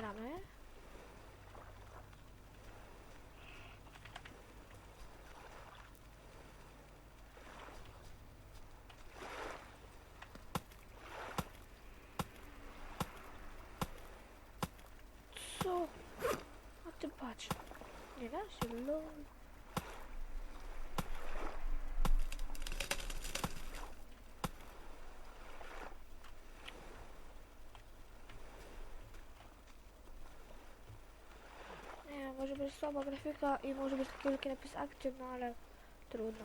nagramy. Co? A ty patrz. Nie da się, lol. Nie, może być słaba grafika i może być taki wielki napis akcji, no ale trudno.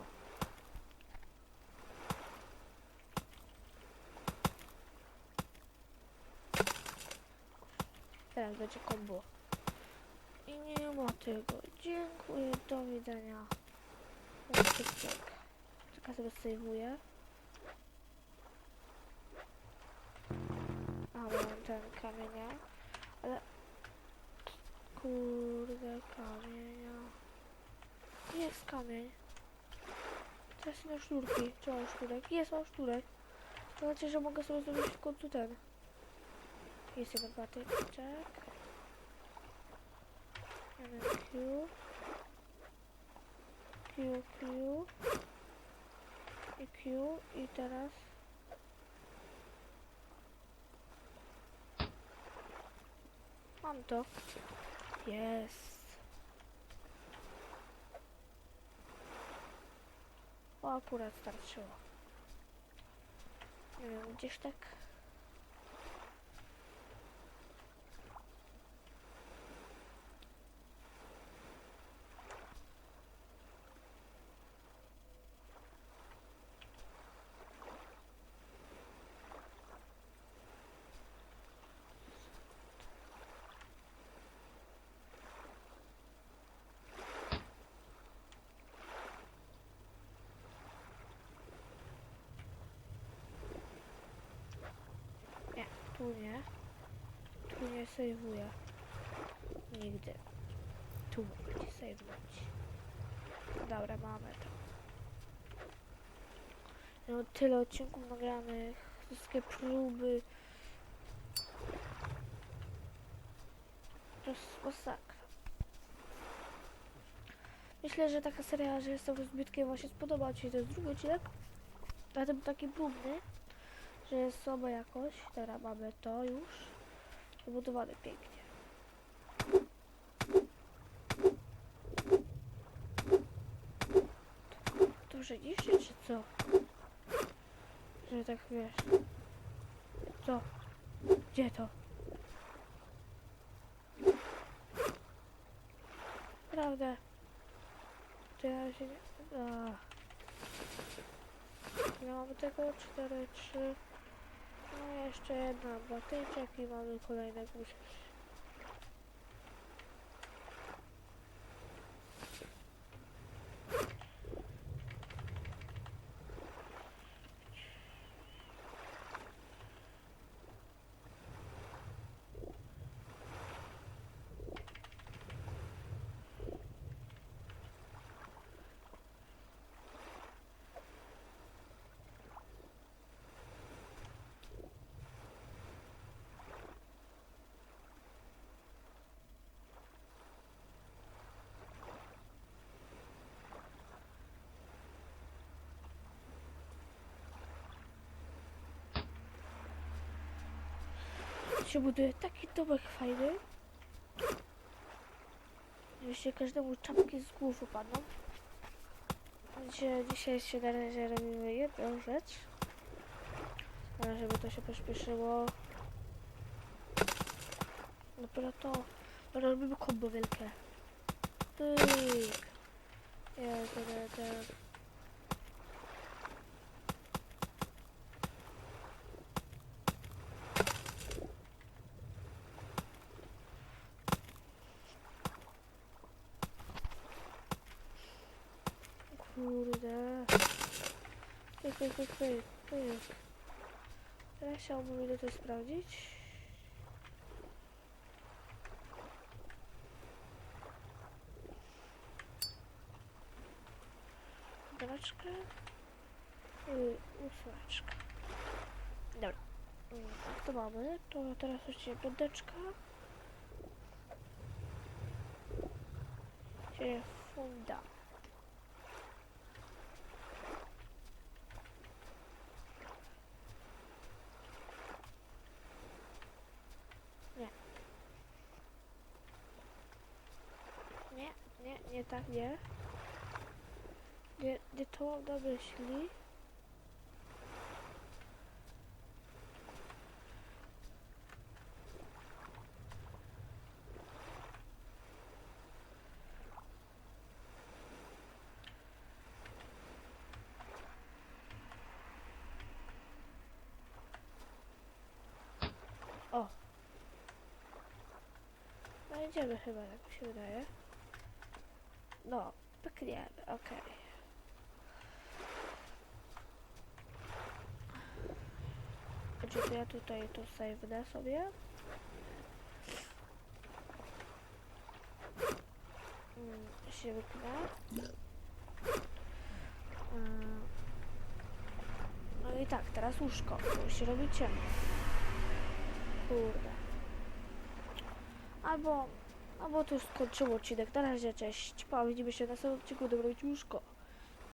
Teraz będzie kombo. I nie ma tego. Dziękuję, do widzenia. Czekaj sobie sejwuję. A, mam ten kamienia. Ale... Kurde, kamienia. Jest kamień. Teraz na sznurki. Czy mam sznurek? Jest, mam sznurek. To znaczy, że mogę sobie zrobić w końcu ten. Jest jeden patyczek. Jeden Q. Q, Q. I Q. I teraz... Mam to. Jest. O, akurat starczyło. Gdzieś tak. Tu nie. Tu nie sejwuję. Nigdy. Tu będzie sejwować. Dobra, mamy to. No, tyle odcinków nagranych, wszystkie próby. To jest masakra. Myślę, że taka seria, że jest to rozbitkie właśnie spodoba Ci jest drugi odcinek. Ale ten taki próbny że jest słaba jakość. Teraz mamy to już. Wybudowane pięknie. To że niszczy, czy co? Że tak wiesz. Co? Gdzie to? Prawda. To ja się nie... A. Mamy tego 4, 3. Jeszcze jedna batyczek i mamy kolejne gusie. Się buduje taki domek fajny. Jeszcze każdemu czapki z głów upadną. Dzisiaj, dzisiaj się na razie robimy jedną rzecz. Żeby to się pośpieszyło. Dopiero to. Robimy kombo wielkie. Jest, jest, jest. Kurde. Pyk, pyk, pyk, pyk, pyk. Teraz chciałbym ile to sprawdzić. Dwaczkę. I. Mm, Dobra. Mm, to mamy. To teraz oczywiście podeczka. Czyli funda. Tak, nie. Nie, nie to mam na myśli. O. No idziemy chyba, tak mi się wydaje. No, pykniemy, okej. To ja tutaj to save'nę sobie. Mm, się wyknę. Mm. No i tak, teraz łóżko. Już robi ciemno. Kurde. Albo, albo tu już skończył odcinek. Na razie, cześć. Pa, widzimy się na następnym odcinku. Dobro łóżko.